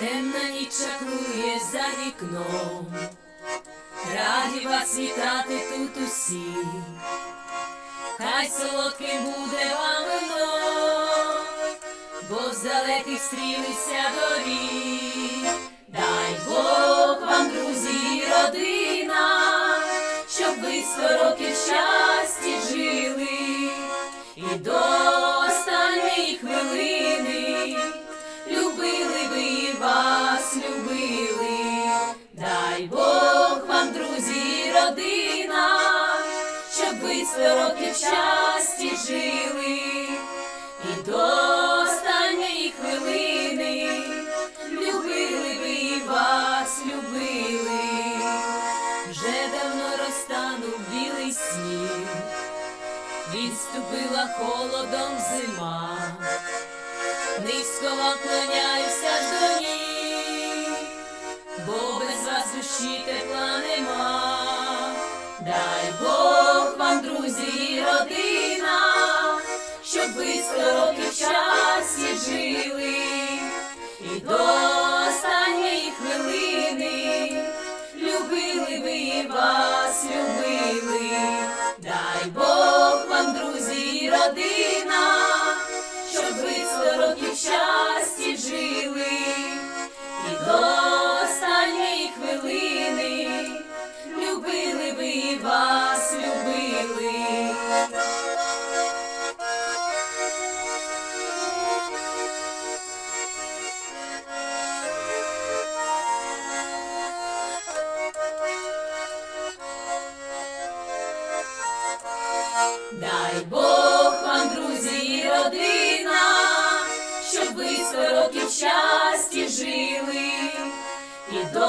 Темна ніч чаклує за вікном, раді вас вітати тут усі, хай солодким буде вам вино, бо з далеких стрілися доріг. Дай Бог вам, друзі, родина, щоб ви сто років в вас любили. Дай Бог вам, друзі, родина, щоб ви сто років щасті жили, і до останньої хвилини любили ви і вас любили. Вже давно розтанув білий сніг, відступила холодом зима. Низько вам клоняюся до бо без вас душі тепла нема. Дай Бог вам, друзі, і родина, щоб ви сто в щасті жили, і до останньої хвилини любили ви і вас любили. Дай Бог вам, друзі, і родина, щоб ви сто років в щасті жили, і до Дай Бог вам, друзі, і родина, щоб ви сто років щасті жили, і до